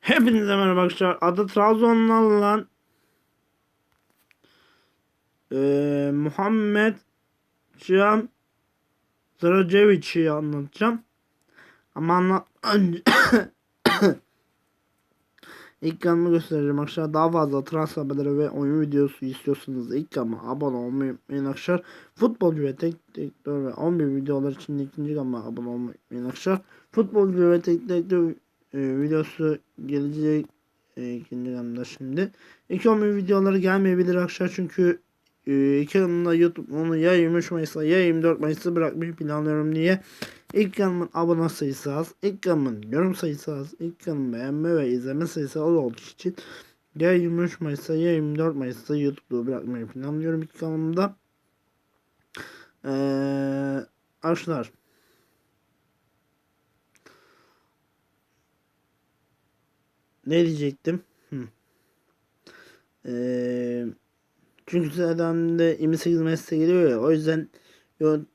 Hepinize merhaba arkadaşlar. Adı Trabzon'dan olan eee Muhammed Cihan Zracevic'i anlatacağım. Ama anlat önce ilk kanalımı göstereceğim arkadaşlar. Daha fazla transfer haberleri ve oyun videosu istiyorsanız ilk kanalıma abone olmayı unutmayın arkadaşlar. Futbolcu ve tek direktör ve 11 videolar için ikinci kanalıma abone olmayı unutmayın arkadaşlar. Futbolcu ve tek direktör e, videosu gelecek e, ikinci kanalda şimdi. İlk 11 videoları gelmeyebilir arkadaşlar çünkü e, iki kanalda YouTube onu ya 23 Mayıs'ta ya 24 Mayıs'ta bırakmayı planlıyorum diye. İlk kanalımın abone sayısı az, ilk kanalımın yorum sayısı az, ilk kanalımın beğenme ve izleme sayısı az olduğu için ya 23 Mayıs'ta ya 24 Mayıs'ta YouTube'da bırakmayı planlıyorum ilk kanalımda. Eee arkadaşlar ne diyecektim? Hı. Ee, çünkü de 28 Mayıs'ta geliyor ya o yüzden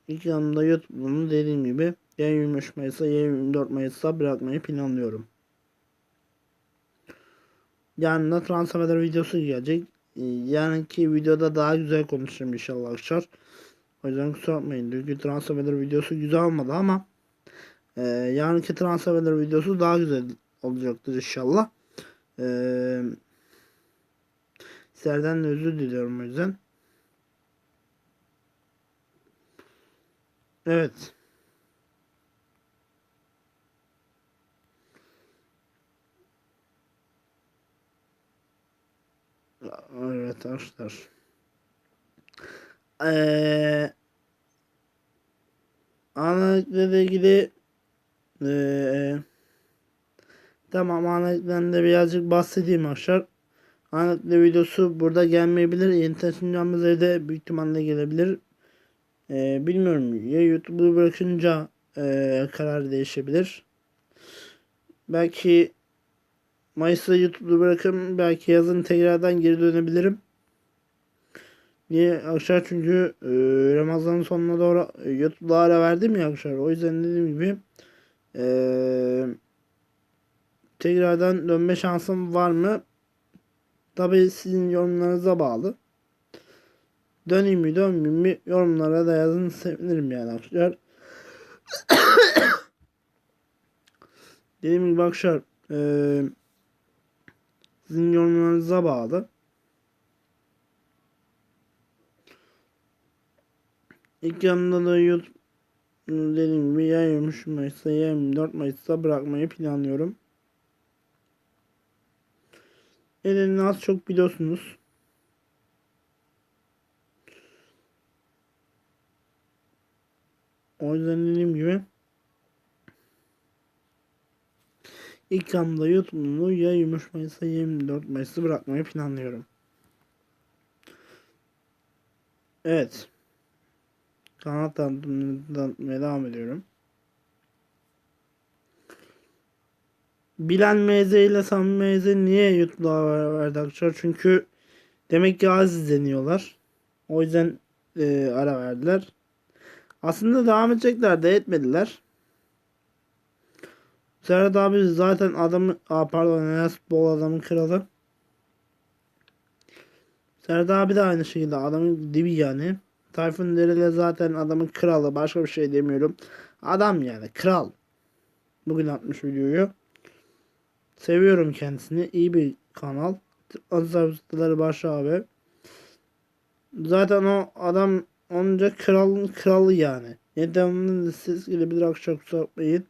ilk yanımda YouTube'unu dediğim gibi ya 23 Mayıs'a ya 24 Mayıs'a bırakmayı planlıyorum. Yarın da transfer videosu gelecek. Ee, yarınki videoda daha güzel konuşacağım inşallah arkadaşlar. O yüzden kusura bakmayın. Dünkü transfer videosu güzel olmadı ama e, yarınki transfer videosu daha güzel olacaktır inşallah. Ee, sizlerden de özür diliyorum o yüzden. Evet. Evet arkadaşlar. Ee, Analitikle ilgili ee, Tamam analitikten de birazcık bahsedeyim arkadaşlar. Analitikle videosu burada gelmeyebilir. Yeni taşınacağımız evde büyük ihtimalle gelebilir. Ee, bilmiyorum ya YouTube'u bırakınca ee, karar değişebilir. Belki Mayıs'ta YouTube'u bırakırım. Belki yazın tekrardan geri dönebilirim. Niye arkadaşlar çünkü e, Ramazan'ın sonuna doğru e, YouTube'da ara verdim ya arkadaşlar. O yüzden dediğim gibi eee tekrardan dönme şansım var mı? Tabi sizin yorumlarınıza bağlı. Döneyim mi dönmeyeyim mi yorumlara da yazın sevinirim yani arkadaşlar. Dediğim gibi arkadaşlar eee sizin yorumlarınıza bağlı. İlk yanımda da YouTube dediğim gibi ya 23 Mayıs'ta ya 24 Mayıs'ta bırakmayı planlıyorum. Nedenini az çok biliyorsunuz. O yüzden dediğim gibi ilk yanımda YouTube'unu ya 23 Mayıs'ta ya 24 Mayıs'ta bırakmayı planlıyorum. Evet. Kanal tanıtımına devam ediyorum. Bilen MZ ile Sami MZ niye YouTube'da verdi arkadaşlar? Çünkü demek ki az izleniyorlar. O yüzden e, ara verdiler. Aslında devam edecekler de etmediler. Serhat abi zaten adamı aa, pardon Enes Bol adamın kralı. Serhat abi de aynı şekilde adamın dibi yani. Tayfun Dereli zaten adamın kralı. Başka bir şey demiyorum. Adam yani kral. Bugün atmış videoyu. Seviyorum kendisini. İyi bir kanal. Azarlıkları baş abi. Zaten o adam onca kralın kralı yani. Nedenini siz gelebilir akşam kusura bakmayın.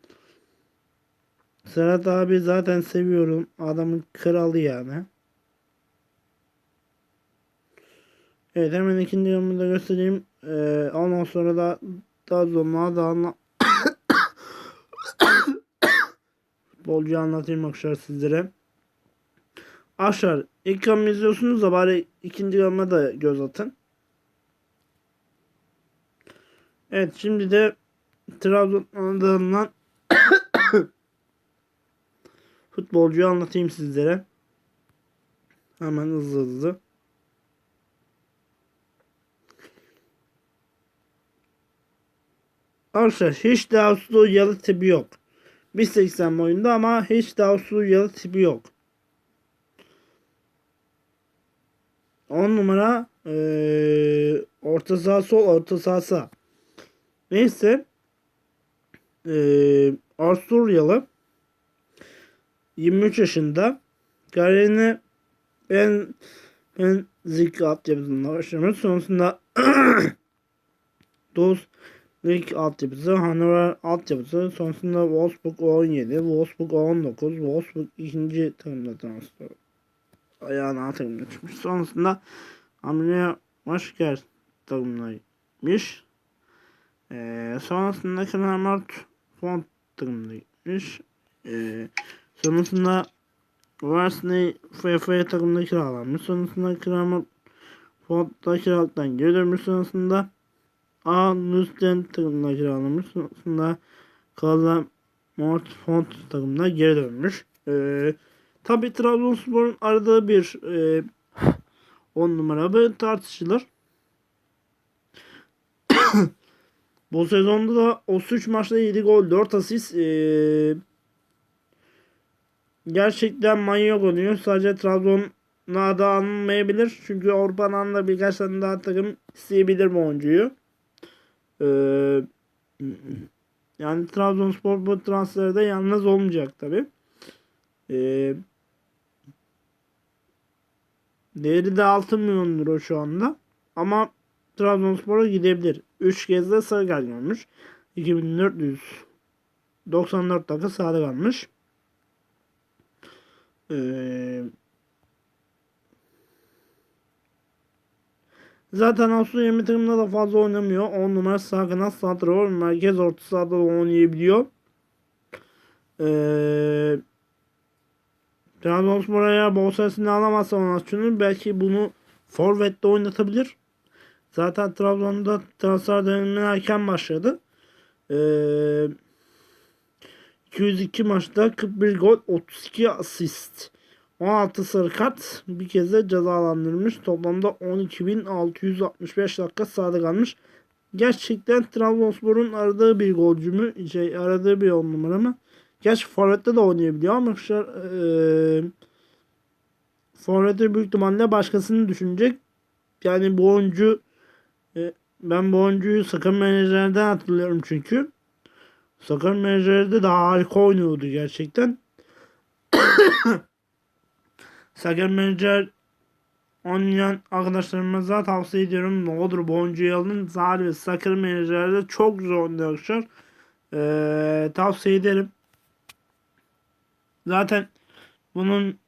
Serhat abi zaten seviyorum. Adamın kralı yani. Evet hemen ikinci yorumu da göstereyim. Ee, ondan sonra da daha sonra da anla bolca anlatayım arkadaşlar sizlere. Arkadaşlar ilk yorumu izliyorsunuz da bari ikinci yoruma da göz atın. Evet şimdi de Trabzon'dan futbolcuyu anlatayım sizlere. Hemen hızlı hızlı. Arkadaşlar hiç Davutlu yalı tipi yok. 1.80 boyunda ama hiç daha Suriyeli tipi yok. 10 numara eee, orta saha sol orta saha sağ. Neyse eee Avusturyalı 23 yaşında kariyerini ben ben Zik altyapısında başlamış. Sonrasında Doz Lig altyapısı, Hannover altyapısı, sonrasında Wolfsburg 17, Wolfsburg 19, Wolfsburg ikinci takımda transfer ayağına takımda çıkmış. Sonrasında Amine Maşker takımına gitmiş. Ee, sonrasında Kramart Font takımına gitmiş. Ee, sonrasında Varsney FF takımına kiralanmış. Sonrasında Kramart Font'ta kiralıktan geri dönmüş. Sonrasında A. Nusden takımına kiralanmış. Sonrasında Kala Mort Font takımına geri dönmüş. Ee, Tabi Trabzonspor'un aradığı bir 10 numara böyle tartışılır. Bu sezonda da 33 maçta 7 gol 4 asist ee, gerçekten manyak oynuyor. Sadece Trabzon'a da alınmayabilir. Çünkü Avrupa'dan da birkaç tane daha takım isteyebilir bu oyuncuyu. Ee, yani Trabzonspor bu transferde yalnız olmayacak tabi. Ee, değeri de 6 milyon euro şu anda. Ama Trabzonspor'a gidebilir. 3 kez de sarı kart görmüş. 2494 dakika sahada kalmış. Ee, zaten Avusturya yirmi takımda da fazla oynamıyor. 10 numara sağ kanat santrafor merkez orta sahada da oynayabiliyor. Ee, Trabzonspor eğer bonservisini alamazsa Onatçı'nın belki bunu Forvet'te oynatabilir. Zaten Trabzon'da transfer dönemine erken başladı. Ee, 202 maçta 41 gol 32 asist. 16 sarı kart bir kez de cezalandırılmış. Toplamda 12.665 dakika sahada kalmış. Gerçekten Trabzonspor'un aradığı bir golcü mü? Şey, aradığı bir on numara mı? Gerçi Forvet'te de oynayabiliyor ama arkadaşlar ee, Forvet'te büyük ihtimalle başkasını düşünecek. Yani bu oyuncu e, ben bu oyuncuyu sakın menajerden hatırlıyorum çünkü. Sakın menajerde de harika oynuyordu gerçekten. Sakın menajer oynayan arkadaşlarımıza tavsiye ediyorum. Bu oyuncuyu alın. Zaten Sakın menajerde çok güzel oynuyor arkadaşlar. Ee, tavsiye ederim. Zaten bunun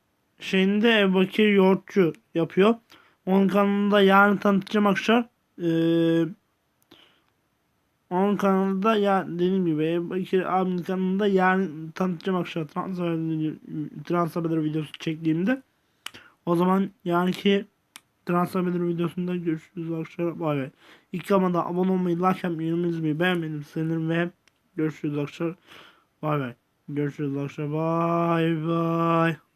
şeyinde Ebu Bakir Yoğurtçu yapıyor. Onun kanalında yarın tanıtacağım arkadaşlar. Ee, onun kanalında ya dediğim gibi Ebu Bakir abinin kanalında yarın tanıtacağım arkadaşlar. Transfer, transfer videosu çektiğimde. O zaman yarınki Transfer Haber videosunda görüşürüz arkadaşlar. Bay bay. İlk zamanda abone olmayı, like yapmayı, yorum yazmayı beğenmedim sevinirim ve görüşürüz arkadaşlar. Bay bay. Görüşürüz arkadaşlar. Bay bay.